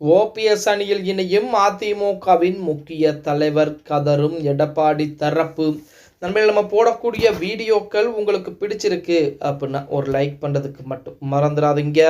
OPS அணியில் இணையும் அதிமுகவின் முக்கிய தலைவர் கதரும் எடப்பாடி தரப்பு. நண்பர்கள் நம்ம போடக்கூடிய வீடியோக்கள் உங்களுக்கு பிடிச்சிருக்கு அப்படின்னா ஒரு லைக் பண்றதுக்கு மட்டும் மறந்துடாதீங்க.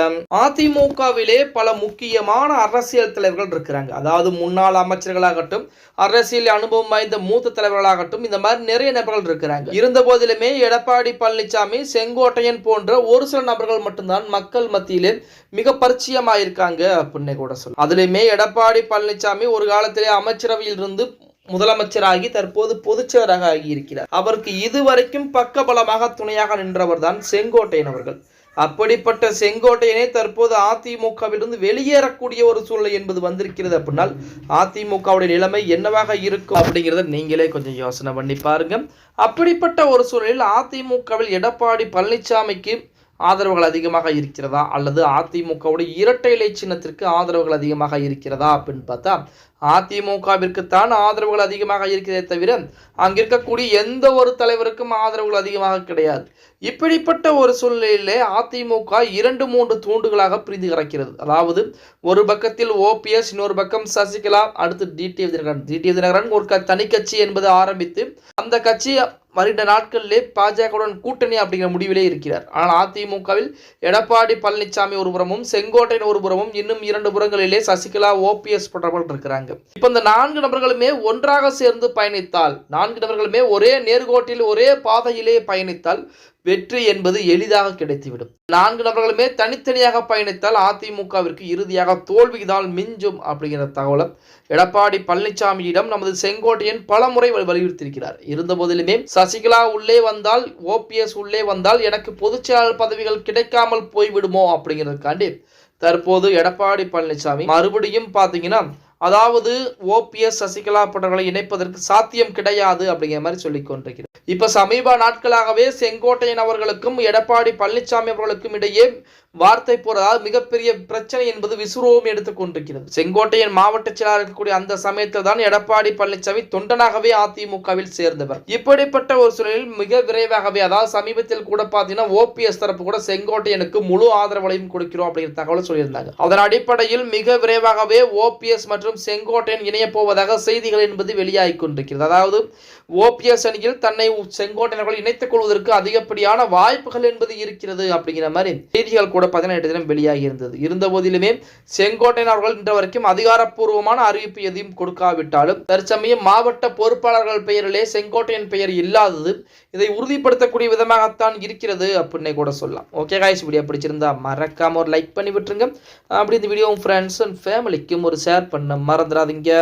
அதிமுகவிலே பல முக்கியமான அரசியல் தலைவர்கள் இருக்கிறாங்க. அதாவது முன்னாள் அமைச்சர்களாகட்டும் அரசியல் அனுபவம் வாய்ந்த மூத்த தலைவர்களாகட்டும் இந்த மாதிரி நிறைய நபர்கள் இருக்கிறாங்க. இருந்த போதிலுமே எடப்பாடி பழனிசாமி செங்கோட்டையன் போன்ற ஒரு சில நபர்கள் மட்டும்தான் மக்கள் மத்தியிலே மிக பரிச்சயமாயிருக்காங்க அப்படின்னு கூட சொல்லலாம். அதுலயுமே எடப்பாடி பழனிசாமி ஒரு காலத்திலே அமைச்சரவையில் இருந்து முதலமைச்சராகி தற்போது பொதுச்செயலராக ஆகியிருக்கிறார். அவருக்கு இதுவரைக்கும் பக்கபலமாக துணையாக நின்றவர் தான் செங்கோட்டையன் அவர்கள். அப்படிப்பட்ட செங்கோட்டையனே தற்போது அதிமுகவிலிருந்து வெளியேறக்கூடிய ஒரு சூழ்நிலை என்பது வந்திருக்கிறது அப்படின்னால் அதிமுகவுடைய நிலைமை என்னவாக இருக்கும் அப்படிங்கிறத நீங்களே கொஞ்சம் யோசனை பண்ணி பாருங்க. அப்படிப்பட்ட ஒரு சூழலில் அதிமுகவில் எடப்பாடி பழனிசாமிக்கு ஆதரவுகள் அதிகமாக இருக்கிறதா? அல்லது அதிமுகவுடைய இரட்டை இலை சின்னத்திற்கு ஆதரவுகள் அதிகமாக இருக்கிறதா அப்படின்னு பார்த்தா அதிமுகவிற்குத்தான் ஆதரவுகள் அதிகமாக இருக்கிறதே தவிர அங்கிருக்கக்கூடிய எந்த ஒரு தலைவருக்கும் ஆதரவுகள் அதிகமாக கிடையாது. இப்படிப்பட்ட ஒரு சூழ்நிலையிலே அதிமுக இரண்டு மூன்று தூண்டுகளாக பிரிந்து கிடக்கிறது. அதாவது ஒரு பக்கத்தில் ஓபிஎஸ் இன்னொரு பக்கம் சசிகலா அடுத்து டிடிவி தினகரன். டிடிவி தினகரன் ஒரு க தனி கட்சி என்பதை ஆரம்பித்து அந்த கட்சி வருகின்ற நாட்களிலே பாஜகவுடன் கூட்டணி அப்படிங்கிற முடிவிலே இருக்கிறார். ஆனால் அதிமுகவில் எடப்பாடி பழனிசாமி ஒரு புறமும் செங்கோட்டையன் ஒரு புறமும் இன்னும் இரண்டு புறங்களிலே சசிகலா ஓபிஎஸ் போன்றவர்கள் இருக்கிறாங்க. இப்போ இந்த நான்கு நபர்களுமே ஒன்றாக சேர்ந்து பயணித்தால் நான்கு நபர்களுமே ஒரே நேர்கோட்டில் ஒரே பாதையிலே பயணித்தால் வெற்றி என்பது எளிதாக கிடைத்துவிடும். நான்கு நபர்களுமே தனித்தனியாக பயணித்தால் அதிமுகவிற்கு இறுதியாக தோல்விதான் மிஞ்சும் அப்படிங்கிற தகவலை எடப்பாடி பழனிசாமியிடம் நமது செங்கோட்டையன் பலமுறை வலி- வலியுறுத்தியிருக்கிறார். இருந்த போதிலுமே சசிகலா உள்ளே வந்தால் ஓபிஎஸ் உள்ளே வந்தால் எனக்கு பொதுச்செயலாளர் பதவிகள் கிடைக்காமல் போய்விடுமோ அப்படிங்கிறதுக்காண்டி தற்போது எடப்பாடி பழனிசாமி மறுபடியும் பார்த்தீங்கன்னா அதாவது ஓபிஎஸ் சசிகலா போன்றவர்களை இணைப்பதற்கு சாத்தியம் கிடையாது அப்படிங்கிற மாதிரி சொல்லிக் கொண்டிருக்கிறார் இப்ப சமீப நாட்களாகவே செங்கோட்டையன் அவர்களுக்கும் எடப்பாடி பழனிசாமி அவர்களுக்கும் இடையே வார்த்தை போறதால் மிகப்பெரிய பிரச்சனை என்பது விசுரூபம் எடுத்துக்கொண்டிருக்கிறது செங்கோட்டையன் மாவட்ட செயலாளர் இருக்கக்கூடிய அந்த சமயத்தில் தான் எடப்பாடி பழனிசாமி தொண்டனாகவே அதிமுகவில் சேர்ந்தவர். இப்படிப்பட்ட ஒரு சூழலில் மிக விரைவாகவே அதாவது சமீபத்தில் கூட பார்த்தீங்கன்னா ஓபிஎஸ் தரப்பு கூட செங்கோட்டையனுக்கு முழு ஆதரவளையும் கொடுக்கிறோம் அப்படிங்கிற தகவல் சொல்லியிருந்தாங்க. அதன் அடிப்படையில் மிக விரைவாகவே ஓபிஎஸ் மற்றும் செங்கோட்டையன் இணைய போவதாக செய்திகள் என்பது வெளியாகி கொண்டிருக்கிறது. அதாவது ஓபிஎஸ் அணியில் தன்னை செங்கோட்டையர்கள் இணைத்துக் கொள்வதற்கு அதிகப்படியான வாய்ப்புகள் என்பது இருக்கிறது அப்படிங்கிற மாதிரி செய்திகள் கூட பதினெட்டு தினம் வெளியாகி இருந்தது. இருந்த போதிலுமே செங்கோட்டையன் அவர்கள் இன்று வரைக்கும் அதிகாரப்பூர்வமான அறிவிப்பு எதையும் கொடுக்காவிட்டாலும் தற்சமயம் மாவட்ட பொறுப்பாளர்கள் பெயரிலே செங்கோட்டையன் பெயர் இல்லாதது இதை உறுதிப்படுத்தக்கூடிய விதமாகத்தான் இருக்கிறது அப்படின்னே கூட சொல்லலாம். ஓகே காய்ஸ் வீடியோ பிடிச்சிருந்தா மறக்காம ஒரு லைக் பண்ணி விட்டுருங்க. அப்படி இந்த வீடியோ ஃப்ரெண்ட்ஸ் அண்ட் ஃபேமிலிக்கும் ஒரு ஷேர் பண்ண மறந்துடாதீங்க.